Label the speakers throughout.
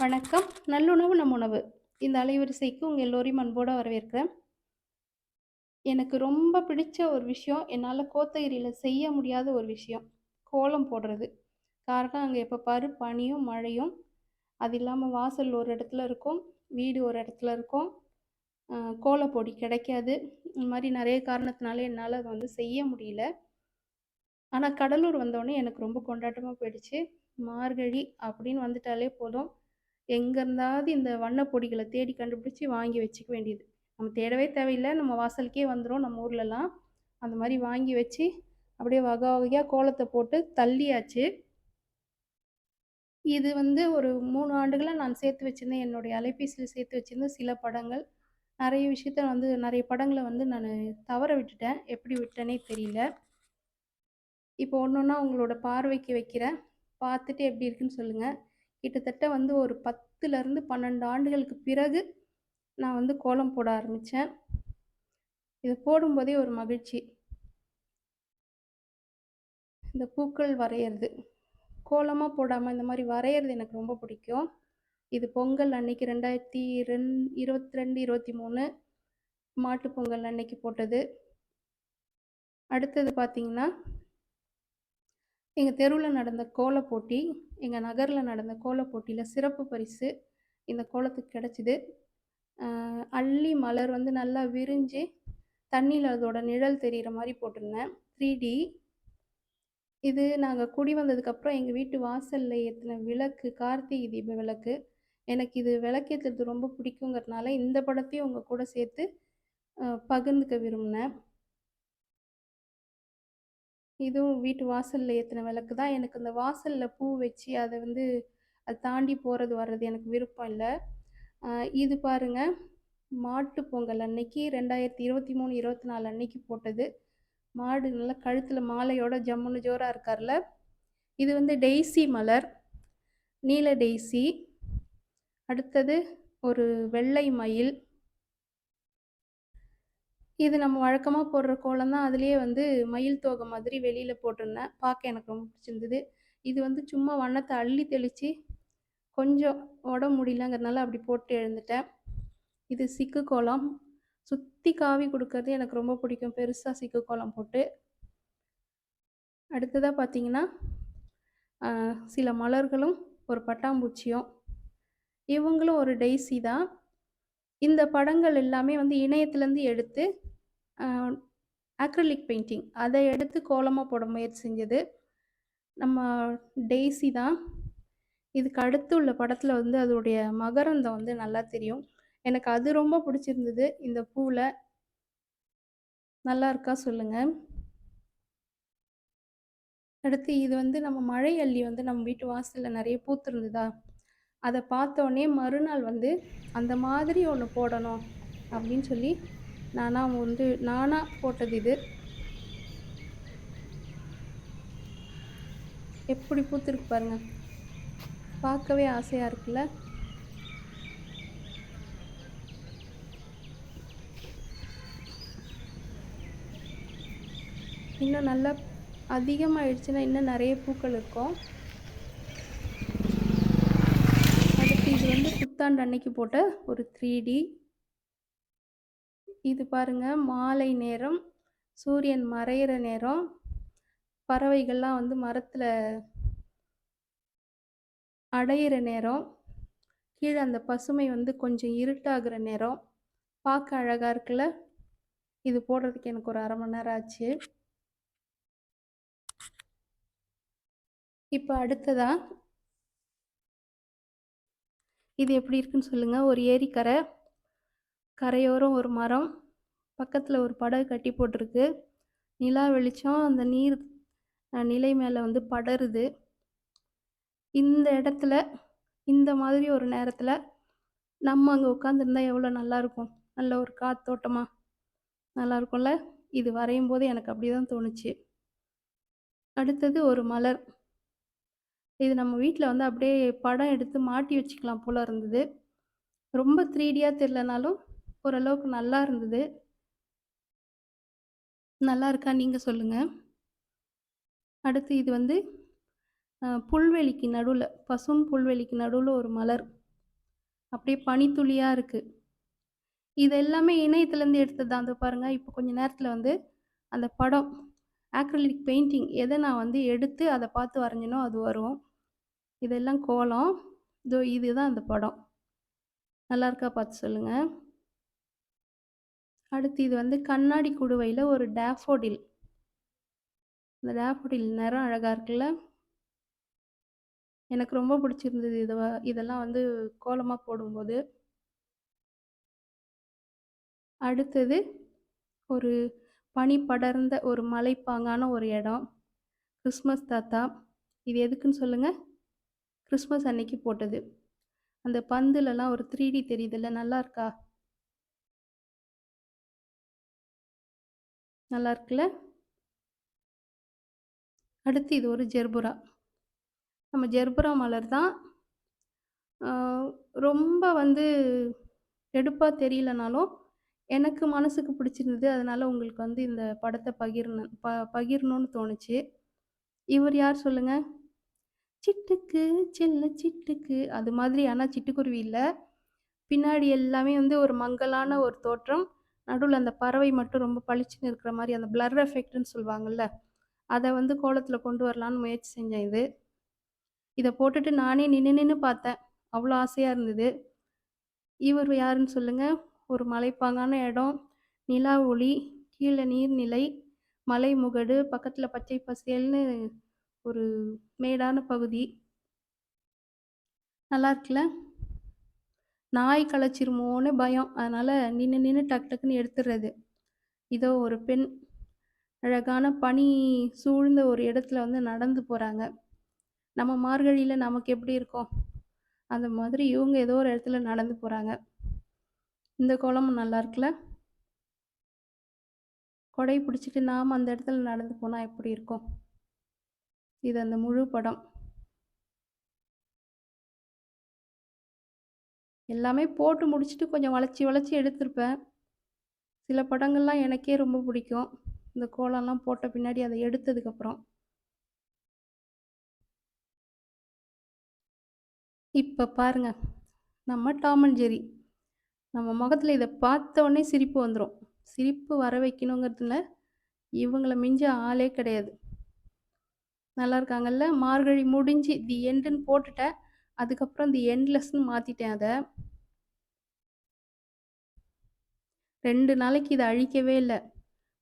Speaker 1: வணக்கம். நல்லுணவு நம் உணவு. இந்த அலைவரிசைக்கு உங்கள் எல்லோரையும் அன்போடு வரவேற்கிறேன். எனக்கு ரொம்ப பிடிச்ச ஒரு விஷயம் என்னால் கோத்தகிரியில் செய்ய முடியாத ஒரு விஷயம் கோலம் போடுறது. காரணம் அங்கே எப்போ பாரு பனியும் மழையும். அது இல்லாமல் வாசல் ஒரு இடத்துல இருக்கும் வீடு ஒரு இடத்துல இருக்கும். கோலப்பொடி கிடைக்காது. இந்த மாதிரி நிறைய காரணத்தினால என்னால் அதை வந்து செய்ய முடியல. ஆனால் கடலூர் வந்தோடனே எனக்கு ரொம்ப கொண்டாட்டமாக போயிடுச்சு. மார்கழி அப்படின்னு வந்துட்டாலே போதும். எங்கே இருந்தாவது இந்த வண்ணப்பொடிகளை தேடி கண்டுபிடிச்சி வாங்கி வச்சுக்க வேண்டியது. நம்ம தேடவே தேவையில்லை. நம்ம வாசலுக்கே வந்துடும் நம்ம ஊர்லலாம் அந்த மாதிரி வாங்கி வச்சு அப்படியே வகை வகையாக கோலத்தை போட்டு தள்ளியாச்சு. இது வந்து ஒரு மூணு ஆண்டுகளாக நான் சேர்த்து வச்சுருந்தேன். என்னுடைய அலைபேசியில் சேர்த்து வச்சுருந்த சில படங்கள். நிறைய விஷயத்த வந்து நிறைய படங்களை வந்து நான் தவற விட்டுட்டேன். எப்படி விட்டேனே தெரியல. இப்போ ஒன்று ஒன்றா உங்களோட பார்வைக்கு வைக்கிறேன். பார்த்துட்டு எப்படி இருக்குன்னு சொல்லுங்கள் கிட்டத்தட்ட வந்து ஒரு பத்துலேருந்து பன்னெண்டு ஆண்டுகளுக்கு பிறகு நான் வந்து கோலம் போட ஆரம்பித்தேன் இது போடும்போதே ஒரு மகிழ்ச்சி. இந்த பூக்கள் வரைகிறது கோலமாக போடாமல் இந்த மாதிரி வரைகிறது எனக்கு ரொம்ப பிடிக்கும். இது பொங்கல் அன்னைக்கு ரெண்டாயிரத்தி ரெண் இருபத்தி ரெண்டு இருபத்தி மூணு மாட்டு பொங்கல் அன்னைக்கு போட்டது. அடுத்தது பார்த்திங்கன்னா எங்கள் தெருவில் நடந்த கோலப் போட்டி எங்கள் நகரில் நடந்த கோலப் போட்டியில் சிறப்பு பரிசு இந்த கோலத்துக்கு கிடச்சிது. அள்ளி மலர் வந்து நல்லா விரிஞ்சு தண்ணியில் அதோட நிழல் தெரிகிற மாதிரி போட்டிருந்தேன். Three D. இது நாங்கள் குடி வந்ததுக்கப்புறம் எங்கள் வீட்டு வாசலில் ஏற்றின விளக்கு கார்த்திகை தீப விளக்கு. எனக்கு இது விளக்கேற்றுறது ரொம்ப பிடிக்குங்கிறதுனால இந்த படத்தையும் உங்கள் கூட சேர்த்து பகிர்ந்துக்க விரும்பினேன். இதுவும் வீட்டு வாசலில் ஏற்றின விளக்கு தான். எனக்கு அந்த வாசலில் பூ வச்சு அதை வந்து அதை தாண்டி போகிறது வர்றது எனக்கு விருப்பம் இல்லை. இது பாருங்கள் மாட்டு பொங்கல் அன்னைக்கு ரெண்டாயிரத்தி இருபத்தி மூணு இருபத்தி நாலு அன்னைக்கு போட்டது. மாடு நல்லா கழுத்தில் மாலையோட ஜம்முன்னு ஜோராக இருக்கார்ல. இது வந்து டெய்ஸி மலர் நீல டெய்ஸி அடுத்தது ஒரு வெள்ளை மயில் இது நம்ம வழக்கமாக போடுற கோலம் தான். அதுலேயே வந்து மயில் தோகை மாதிரி வெளியில் போட்டிருந்தேன். பார்க்க எனக்கு ரொம்ப பிடிச்சிருந்தது. இது வந்து சும்மா வண்ணத்தை அள்ளி தெளித்து கொஞ்சம் உடம்பு முடியலங்கிறதுனால அப்படி போட்டு எழுந்துட்டேன். இது சிக்கு கோலம். சுற்றி காவி கொடுக்கறது எனக்கு ரொம்ப பிடிக்கும். பெருசாக சிக்கு கோலம் போட்டு. அடுத்ததாக பார்த்தீங்கன்னா சில மலர்களும் ஒரு பட்டாம்பூச்சியும். இவங்களும் ஒரு டெய்ஸி தான். இந்த படங்கள் எல்லாமே வந்து இணையத்துலேருந்து எடுத்து ஆக்ரலிக் பெயிண்டிங் அதை எடுத்து கோலமாக போட முயற்சி செஞ்சது. நம்ம டெய்ஸி தான். இதுக்கு அடுத்து உள்ள படத்தில் வந்து அதோடைய மகரந்தம் வந்து நல்லா தெரியும். எனக்கு அது ரொம்ப பிடிச்சிருந்தது. இந்த பூவில் நல்லா இருக்கா சொல்லுங்கள் அடுத்து இது வந்து நம்ம மழை அள்ளி வந்து நம்ம வீட்டு வாசலில் நிறைய பூத்துருந்ததா அதை பார்த்தோன்னே மறுநாள் வந்து அந்த மாதிரி ஒன்று போடணும் அப்படின்னு சொல்லி நானாக வந்து நானாக போட்டது இது. எப்படி பூத்துருக்கு பாருங்க. பார்க்கவே ஆசையாக இருக்குல்ல. இன்னும் நல்லா அதிகமாகிடுச்சுன்னா இன்னும் நிறைய பூக்கள் இருக்கும். அடுத்து இது வந்து புத்தாண்டு அன்னைக்கு போட்ட ஒரு த்ரீ டி இது பாருங்கள் மாலை நேரம் சூரியன் மறையிற நேரம். பறவைகள்லாம் வந்து மரத்தில் அடையிற நேரம். கீழே அந்த பசுமை வந்து கொஞ்சம் இருட்டாகிற நேரம். பார்க்க அழகாக இருக்குல்ல? இது போடுறதுக்கு எனக்கு ஒரு அரை மணி நேரம் ஆச்சு. இப்போ அடுத்ததா? இது எப்படி இருக்குன்னு சொல்லுங்கள் ஒரு ஏரிக்கரை கரையோரம் ஒரு மரம். பக்கத்தில் ஒரு படகு கட்டி போட்டிருக்கு. நிலா வெளிச்சம் அந்த நீர் நிலை மேலே வந்து படருது. இந்த இடத்துல இந்த மாதிரி ஒரு நேரத்தில் நம்ம அங்கே உட்காந்துருந்தா எவ்வளோ நல்லாயிருக்கும் நல்ல ஒரு காத்தோட்டமாக நல்லா இருக்கும்ல? இது வரையும் போது எனக்கு அப்படி தான் தோணுச்சு. அடுத்தது ஒரு மலர். இது நம்ம வீட்டில் வந்து அப்படியே படம் எடுத்து மாட்டி வச்சுக்கலாம் போல் இருந்தது. ரொம்ப த்ரீடியாக தெரிலனாலும் ஓரளவுக்கு நல்லா இருந்தது. நல்லா இருக்கா நீங்கள் சொல்லுங்கள் அடுத்து இது வந்து புல்வெளிக்கு நடுவில் பசும் புல்வெளிக்கு நடுவில் ஒரு மலர் அப்படியே பனித்துளியாக இருக்குது இது எல்லாமே இணையத்துலேருந்து எடுத்தது தான். பாருங்கள் இப்போ கொஞ்சம் நேரத்தில் வந்து அந்த படம் ஆக்ரலிக் பெயிண்டிங் எதை நான் வந்து எடுத்து அதை பார்த்து வரைஞ்சேனோ அது வரும். இதெல்லாம் கோலம். இதோ இதுதான் அந்த படம். நல்லா இருக்கா பார்த்து சொல்லுங்கள் அடுத்து இது வந்து கண்ணாடி குடுவையில் ஒரு டேஃபோடில். இந்த டேஃபோடில் நிறம் அழகாக இருக்குல்ல? எனக்கு ரொம்ப பிடிச்சிருந்தது இதை இதெல்லாம் வந்து கோலமாக போடும்போது. அடுத்தது ஒரு பனி படர்ந்த ஒரு மலைப்பாங்கான ஒரு இடம். கிறிஸ்மஸ் தாத்தா. இது எதுக்குன்னு சொல்லுங்கள் கிறிஸ்மஸ் அன்னைக்கு போட்டது. அந்த பந்துலலாம் ஒரு த்ரீ டி தெரியுதுல்ல, நல்லா இருக்கா? நல்லா இருக்குல்ல? அடுத்து இது ஒரு ஜெர்புரா நம்ம ஜெர்புரா மலர் தான். ரொம்ப வந்து எடுப்பாக தெரியலனாலும், எனக்கு மனசுக்கு பிடிச்சிருந்தது. அதனால் உங்களுக்கு வந்து இந்த படத்தை பகிர்ன ப பகிரணும்னு தோணுச்சு. இவர் யார் சொல்லுங்க? சிட்டுக்கு செல்ல சிட்டுக்கு அது மாதிரி ஆனால் சிட்டுக்குருவி இல்லை பின்னாடி எல்லாமே வந்து ஒரு மங்கலான ஒரு தோற்றம். நடுவில் அந்த பறவை மட்டும் ரொம்ப பளிச்சுன்னு இருக்கிற மாதிரி அந்த பிளர் எஃபெக்ட்னு சொல்லுவாங்கல்ல. அதை வந்து கோலத்தில் கொண்டு வரலான்னு முயற்சி செஞ்சேன் இது. இதை போட்டுட்டு நானே நின்று நின்று பார்த்தேன். அவ்வளோ ஆசையாக இருந்தது. இவர் யாருன்னு சொல்லுங்கள் ஒரு மலைப்பாங்கான இடம், நிலா ஒளி, கீழே நீர்நிலை, மலை முகடு, பக்கத்தில் பச்சை பசேல்னு ஒரு மேடான பகுதி. நல்லா இருக்குல்ல? நாய் கலச்சிருமோன்னு பயம். அதனால் நின்று நின்று டக்கு டக்குன்னு எடுத்துடுறது. இதோ ஒரு பெண் அழகான பனி சூழ்ந்த ஒரு இடத்துல வந்து நடந்து போகிறாங்க நம்ம மார்கழியில் நமக்கு எப்படி இருக்கும்? அந்த மாதிரி இவங்க ஏதோ ஒரு இடத்துல நடந்து போகிறாங்க இந்த குளமும் நல்லா இருக்குல்ல? கொடை பிடிச்சிட்டு நாம் அந்த இடத்துல நடந்து போனால் எப்படி இருக்கும்? இது அந்த முழு படம். எல்லாமே போட்டு முடிச்சுட்டு கொஞ்சம் வளைச்சி வளைச்சி எடுத்திருப்பேன். சில படங்கள்லாம் எனக்கே ரொம்ப பிடிக்கும். இந்த கோலம்லாம் போட்ட பின்னாடி அதை எடுத்ததுக்கப்புறம். இப்போ பாருங்கள் நம்ம டாம் அண்ட் நம்ம முகத்தில் இதை பார்த்த உடனே சிரிப்பு வந்துடும் சிரிப்பு வர வைக்கணுங்கிறதுல இவங்கள மிஞ்ச ஆளே கிடையாது. நல்லா இருக்காங்கல்ல? மார்கழி முடிஞ்சு தி எண்டுன்னு போட்டுட்டேன். அதுக்கப்புறம் இந்த எண்ட்லெஸ்ன்னு மாற்றிட்டேன் அதை ரெண்டு நாளைக்கு இதை அழிக்கவே இல்லை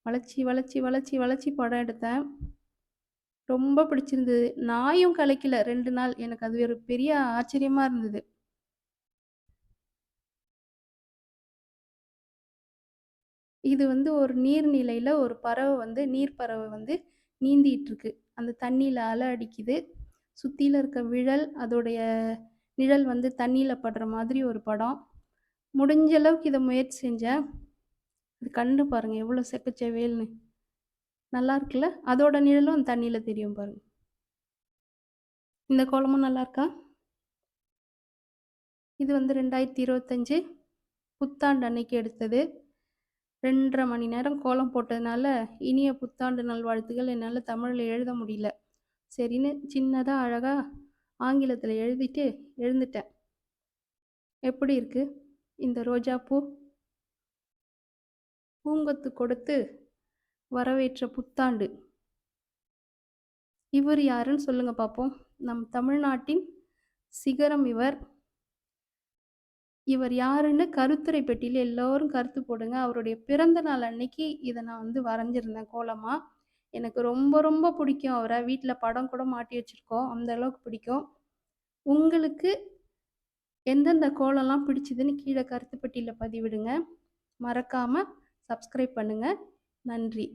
Speaker 1: வளைச்சி வளைச்சி வளைச்சி வளைச்சி படம் எடுத்தேன். ரொம்ப பிடிச்சிருந்தது. நாயும் கலைக்கல ரெண்டு நாள். எனக்கு அது ஒரு பெரிய ஆச்சரியமா இருந்தது. இது வந்து ஒரு நீர்நிலையில ஒரு பறவை வந்து நீர் பறவை வந்து நீந்திட்டு இருக்கு. அந்த தண்ணியில் அலை அடிக்குது. சுற்றியில் இருக்க விழல், அதோடைய நிழல் வந்து தண்ணியில் படுற மாதிரி ஒரு படம். முடிஞ்ச அளவுக்கு இதை முயற்சி செஞ்சேன். இது கண்டு பாருங்கள் எவ்வளோ செக்கச்செவேல்னு. நல்லா இருக்குல்ல? அதோட நிழலும் அந்த தண்ணியில் தெரியும் பாருங்க. இந்த கோலமும் நல்லா இருக்கா? இது வந்து 2025 புத்தாண்டு அன்னைக்கு எடுத்தது. 2 1/2 மணி நேரம் கோலம் போட்டதுனால, இனிய புத்தாண்டு நல்வாழ்த்துகள் என்னால் தமிழில் எழுத முடியல. சரின்னு சின்னதாக அழகாக ஆங்கிலத்தில் எழுதிட்டு எழுந்துட்டேன். எப்படி இருக்கு? இந்த ரோஜா பூ? பூங்கொத்து கொடுத்து வரவேற்ற புத்தாண்டு. இவர் யாருன்னு சொல்லுங்க பார்ப்போம்? நம் தமிழ்நாட்டின் சிகரம் இவர். இவர் யாருன்னு கருத்துரை பெட்டியில் எல்லோரும் கருத்து போடுங்க. அவருடைய பிறந்த நாள் அன்னைக்கு இதை நான் வந்து வரைஞ்சிருந்தேன் கோலமாக எனக்கு ரொம்ப ரொம்ப பிடிக்கும் அவரை வீட்டில் படம் கூட மாட்டி வச்சுருக்கோம் அந்த அளவுக்கு பிடிக்கும். உங்களுக்கு எந்தெந்த கோலம்லாம் பிடிச்சதுன்னு கீழே கருத்துப்பட்டியில் பதிவிடுங்க. மறக்காமல் சப்ஸ்கிரைப் பண்ணுங்கள் நன்றி.